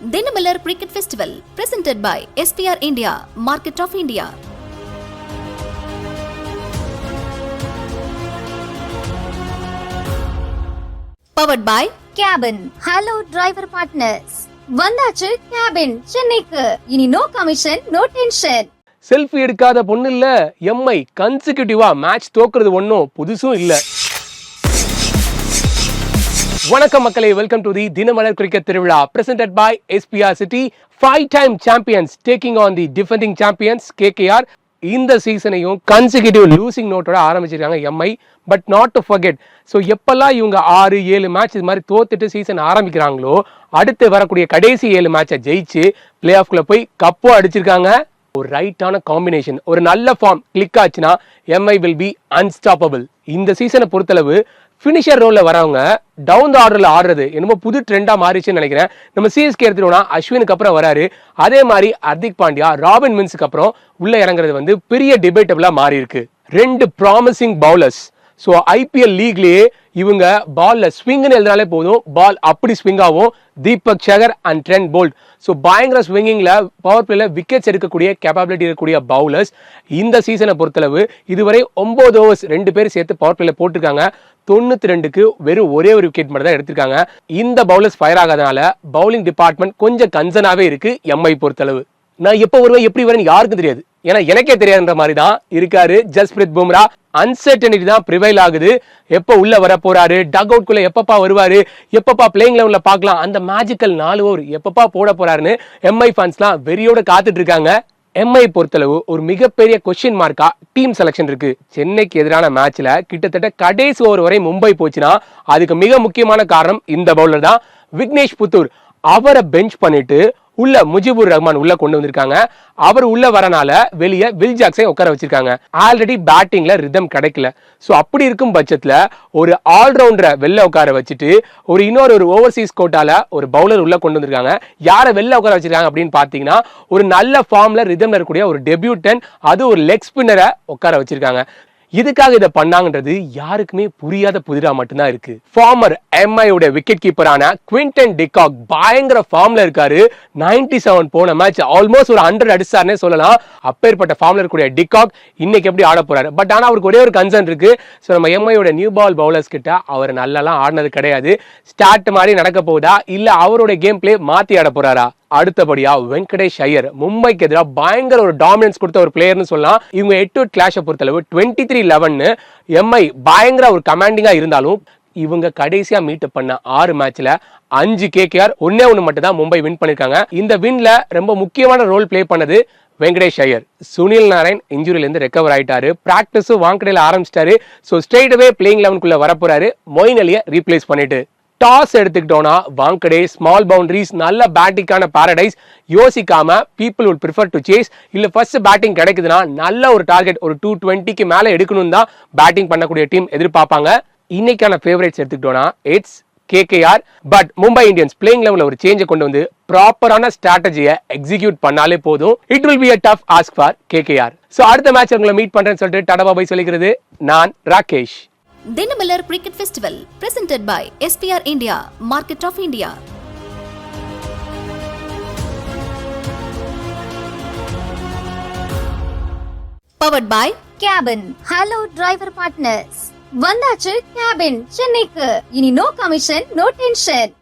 Dinamalar cricket festival presented by SPR India market of India powered by cabin hello driver partners வந்தாச்சு cabin சென்னைக்கு. இனி no commission no tension selfie எடுக்காத பொண்ணு இல்ல Mi கன்சிக்யூட்டிவா match தோக்குறது ஒன்றும் புதுசும் இல்ல. வணக்கம் மக்களே welcome to the Dinamalar cricket திருவிழா presented by SPR city five time champions taking on the defending champions KKR இந்த சீசனையும் கன்சிக்யூட்டிவ் லூசிங் நோட்டோட ஆரம்பிச்சிருக்காங்க MI but not to forget so எப்பெல்லாம் இவங்க ஆறு ஏழு மேட்ச் இது மாதிரி தோத்துட்டு சீசன் ஆரம்பிக்கிறாங்களோ அடுத்து வரக்கூடிய கடைசி ஏழு மேட்சை ஜெயிச்சு பிளே ஆஃப்குள்ள போய் கப்பும் அடிச்சிருக்காங்க. ஒரு ரைட்டான காம்பினேஷன் ஒரு நல்ல ஃபார்ம் கிளிக் ஆச்சுன்னா எம்ஐ வில் பி அன்ஸ்டாப்பபிள் இந்த சீசனை பொறுத்தளவு ஃபினிஷர் ரோலில் வரவங்க டவுன் த ஆர்டரில் ஆடுறது என்னமோ புது ட்ரெண்டாக மாறிச்சுன்னு நினைக்கிறேன். நம்ம சிஎஸ்கே எடுத்துட்டோம்னா அஸ்வினுக்கு அப்புறம் வராரு. அதே மாதிரி ஹர்திக் பாண்டியா ராபின் மின்ஸுக்கு அப்புறம் உள்ள இறங்குறது வந்து பெரிய டிபேட்டபிளாக மாறி இருக்கு ரெண்டு ப்ராமிசிங் பவுலர்ஸ் ஸோ ஐபிஎல் லீக்லேயே இவங்க பால்ல ஸ்விங்னு எழுதினாலே போதும். பால் அப்படி ஸ்விங் ஆகும். Deepak Chahar and Trent Boult so பயங்கர ஸ்விங்கிங்ல பவர் பிளேல விக்கெட்ஸ் எடுக்கக்கூடிய கேப்பபிலிட்டி இருக்கக்கூடிய பவுலர்ஸ் இந்த சீசனை பொறுத்தளவு இதுவரை ஒன்பது ஓவர்ஸ் ரெண்டு பேர் சேர்த்து பவர் பிளேல போட்டிருக்காங்க. தொண்ணூற்றி ரெண்டுக்கு வெறும் ஒரே ஒரு விக்கெட் மட்டும் தான் எடுத்திருக்காங்க. இந்த பவுலர்ஸ் ஃபயர் ஆகாதனால பவுலிங் டிபார்ட்மெண்ட் கொஞ்சம் கன்சனாகவே இருக்கு எம்ஐ பொறுத்தளவு. நான் எப்போ வருவேன் எப்படி வரேன்னு யாருக்கும் தெரியாது. ஏன்னா எனக்கே தெரியாதுன்ற மாதிரி தான் இருக்காரு ஜஸ்பிரித் பும்ரா. அன்சர்டனிட்டி தான் ப்ரிவைல் ஆகுது. எப்போ உள்ள வர போறாரு டக் அவுட் குள்ள எப்பப்பா வருவாரு எப்பப்பா பிளேயிங் லெவலில் பார்க்கலாம். அந்த மேஜிக்கல் நாலு ஓவர் எப்பப்பா போட போறாருன்னு எம்ஐ ஃபேன்ஸ்லாம் வெறியோட காத்துட்டு இருக்காங்க. எம்ஐ பொறுத்தளவு ஒரு மிகப்பெரிய கொஸ்டின் மார்க்கா டீம் செலெக்ஷன் இருக்கு. சென்னைக்கு எதிரான மேட்ச்ல கிட்டத்தட்ட கடைசி ஓவர் வரை மும்பை போச்சுன்னா அதுக்கு மிக முக்கியமான காரணம் இந்த பவுலர் தான். விக்னேஷ் புத்தூர். அவரை பெஞ்ச் பண்ணிட்டு உள்ள முஜிபுர் ரஹ்மான் உள்ள கொண்டு வந்திருக்காங்க. அவர் உள்ள வரனால வெளியே வில் ஜாக்ஸை உட்கார வச்சிருக்காங்க. ஆல்ரெடி பேட்டிங்ல ரிதம் கிடைக்கல. ஸோ அப்படி இருக்கும் பட்சத்தில் ஒரு ஆல்ரவுண்டரை வெளில உட்கார வச்சுட்டு ஒரு இன்னொரு ஒரு ஓவர்சீஸ் கோட்டால ஒரு பவுலர் உள்ள கொண்டு வந்திருக்காங்க. யாரை வெளில உட்கார வச்சிருக்காங்க அப்படின்னு பாத்தீங்கன்னா ஒரு நல்ல ஃபார்ம்ல ரிதம்ல இருக்கக்கூடிய ஒரு டெபியூட்டன் அது ஒரு லெக் ஸ்பின்னரை உட்கார வச்சிருக்காங்க. இதுக்காக இதை பண்ணாங்கன்றது யாருக்குமே புரியாத புதிரா மட்டும்தான் இருக்கு. ஃபார்மர் எம்ஐயோட விக்கெட் கீப்பரான குவிண்டன் டிகாக் பயங்கர ஃபார்ம்ல இருக்காரு. 97 செவன் போன மேட்ச் ஆல்மோஸ்ட் ஒரு ஹண்ட்ரட் அடிச்சார்னே சொல்லலாம். அப்பேற்பட்ட ஃபார்ம்ல இருக்கக்கூடிய டிகாக் இன்னைக்கு எப்படி ஆட போறாரு? பட் ஆனா அவருக்கு ஒரே ஒரு கன்சர்ன் இருக்கு. ஸோ நம்ம எம்ஐயோட நியூ பால் பவுலர்ஸ் கிட்ட அவர் நல்லாலாம் ஆடினது கிடையாது. ஸ்டார்ட் மாதிரி நடக்க போகுதா? இல்ல அவரோட கேம் பிளே மாத்தி ஆட போறாரா? அடுத்தபடியா வெங்கடேஷ் ஐயர் மும்பைக்கு எதிராக பயங்கர ஒரு டாமினன்ஸ் கொடுத்த ஒரு பிளேயர்னு சொல்லலாம். இவங்க எட் டு கிளாஷை பொறுத்தளவு டுவெண்ட்டி த்ரீ லெவன்னு எம்ஐ பயங்கர ஒரு கமாண்டிங்கா இருந்தாலும் இவங்க கடைசியா மீட் பண்ண ஆறு மேட்ச்ல அஞ்சு கேகேஆர் ஒன்னே ஒன்று மட்டும் தான் மும்பை வின் பண்ணிருக்காங்க. இந்த வின்ல ரொம்ப முக்கியமான ரோல் ப்ளே பண்ணது வெங்கடேஷ் ஐயர். சுனில் நாராயண் இன்ஜுரியிலேருந்து ரெக்கவர் ஆயிட்டாரு. பிராக்டிஸும் வாங்கடையில் ஆரம்பிச்சிட்டாரு. ஸோ ஸ்ட்ரெயிட் அவே பிளேயிங் லெவனுக்குள்ளே வரப்போறாரு. மொயின் அலியை ரீப்ளேஸ் பண்ணிட்டு டாஸ் எடுத்துக்கிட்டோம்னா வாங்கடே ஸ்மால் பவுண்டரிஸ் நல்ல பேட்டிங்கான பாரடைஸ் யோசிக்காம people would prefer to chase இல்லை ஃபர்ஸ்ட் பேட்டிங் கிடைக்குதுன்னா நல்ல ஒரு டார்கெட் ஒரு டூ டுவெண்ட்டிக்கு மேலே எடுக்கணும் தான் பேட்டிங் பண்ணக்கூடிய டீம் எதிர்பார்ப்பாங்க. இன்னைக்கான ஃபேவரேட்ஸ் எடுத்துக்கிட்டோம்னா it's KKR but Mumbai Indians playing லெவலில் ஒரு சேஞ்சை கொண்டு வந்து ப்ராப்பரான ஸ்ட்ராட்டஜியை எக்ஸிக்யூட் பண்ணாலே போதும். It will be a tough ask for KKR so அடுத்த மேட்ச் உங்களை மீட் பண்ணுறேன்னு சொல்லிட்டு டடபா போய் சொல்லிக்கிறது நான் Rakesh Dinamalar cricket festival presented by SPR India market of India powered by cabin hello driver partners வந்தாச்சு கேபின் சென்னைக்கு. இனி நோ கமிஷன் நோ டென்ஷன்